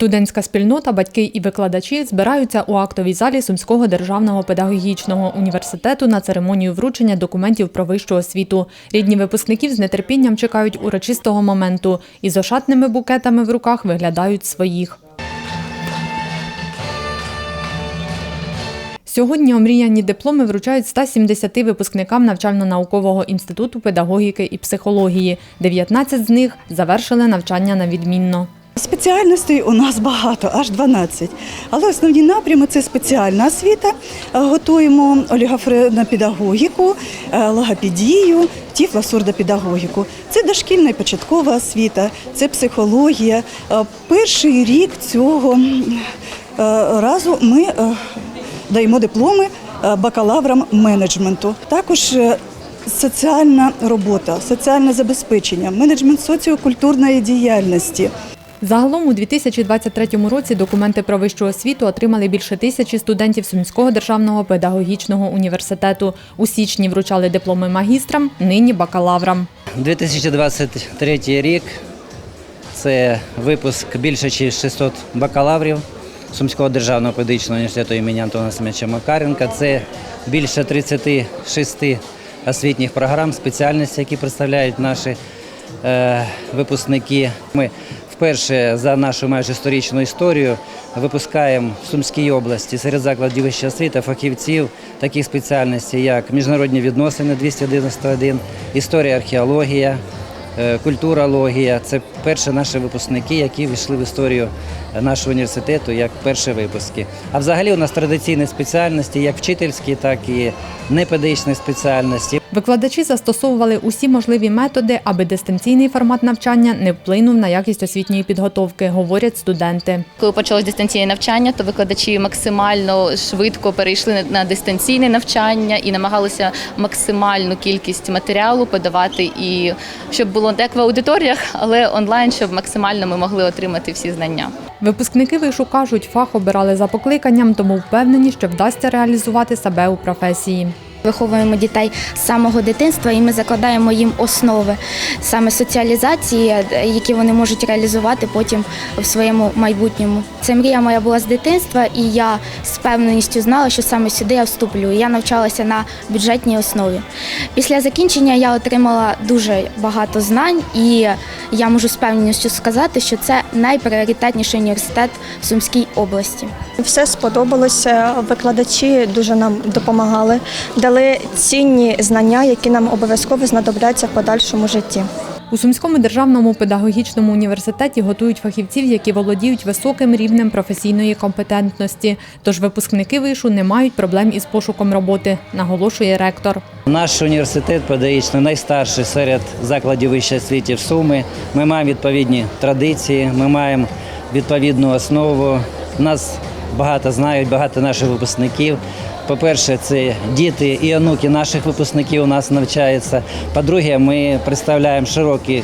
Студентська спільнота, батьки і викладачі збираються у актовій залі Сумського державного педагогічного університету на церемонію вручення документів про вищу освіту. Рідні випускників з нетерпінням чекають урочистого моменту і з ошатними букетами в руках виглядають своїх. Сьогодні омріяні дипломи вручають 170 випускникам навчально-наукового інституту педагогіки і психології. 19 з них завершили навчання на відмінно. Спеціальностей у нас багато, аж 12. Але основні напрями це спеціальна освіта. Готуємо олігофренну педагогіку, е, логопедію, тіфлосурдопедагогіку. Це дошкільна і початкова освіта, це психологія. Е, Перший рік цього е, разу ми даємо дипломи бакалаврам менеджменту. Також соціальна робота, соціальне забезпечення, менеджмент соціокультурної діяльності. Загалом у 2023 році документи про вищу освіту отримали більше тисячі студентів Сумського державного педагогічного університету. У січні вручали дипломи магістрам, нині бакалаврам. 2023 рік це випуск більше ніж 600 бакалаврів Сумського державного педагогічного університету імені Антона Семеновича Макаренка. Це більше 36 освітніх програм, спеціальностей, які представляють наші е, випускники. Ми вперше за нашу майже сторічну історію випускаємо в Сумській області серед закладів вищої освіти фахівців таких спеціальностей, як міжнародні відносини 291, історія археологія, е, культурологія. Це перші наші випускники, які війшли в історію нашого університету як перші випуски. А взагалі у нас традиційні спеціальності, як вчительські, так і непедагогічні спеціальності. Викладачі застосовували усі можливі методи, аби дистанційний формат навчання не вплинув на якість освітньої підготовки, говорять студенти. Коли почалось дистанційне навчання, то викладачі максимально швидко перейшли на- дистанційне навчання і намагалися максимальну кількість матеріалу подавати, і щоб було як в аудиторіях, але онлайн, щоб максимально ми могли отримати всі знання. Випускники вишу кажуть, фах обирали за покликанням, тому впевнені, що вдасться реалізувати себе у професії. Виховуємо дітей з самого дитинства, і ми закладаємо їм основи саме соціалізації, які вони можуть реалізувати потім в своєму майбутньому. Це мрія моя була з дитинства, і я з певненістю знала, що саме сюди я вступлю. Я навчалася на бюджетній основі. Після закінчення я отримала дуже багато знань, і я можу з певністю сказати, що це найпріоритетніший університет в Сумській області. Все сподобалося. Викладачі дуже нам допомагали, дали цінні знання, які нам обов'язково знадобляться в подальшому житті. У Сумському державному педагогічному університеті готують фахівців, які володіють високим рівнем професійної компетентності. Тож випускники вишу не мають проблем із пошуком роботи, наголошує ректор. Наш університет педагогічний найстарший серед закладів вищої освіти в Суми. Ми маємо відповідні традиції, ми маємо відповідну основу. Нас багато знають, багато наших випускників. По-перше, це діти і онуки наших випускників у нас навчаються. По-друге, ми представляємо широкий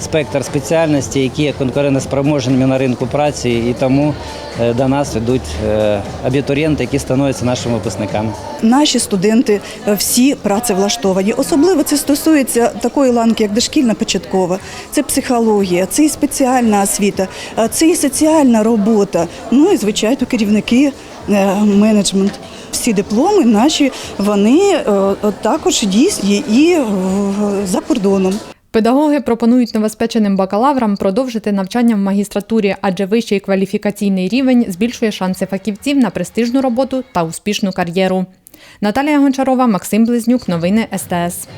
спектр спеціальностей, які є конкурентоспроможними на ринку праці, і тому е, до нас йдуть е, абітурієнти, які становляться нашими випускниками. Наші студенти е, всі працевлаштовані. Особливо це стосується такої ланки, як дошкільна початкова. Це психологія, це і спеціальна освіта, це і соціальна робота. Ну і звичайно керівники, менеджмент. Всі дипломи наші вони також дійсні і за кордоном. Педагоги пропонують новоспеченим бакалаврам продовжити навчання в магістратурі, адже вищий кваліфікаційний рівень збільшує шанси фахівців на престижну роботу та успішну кар'єру. Наталія Гончарова, Максим Близнюк, новини СТС.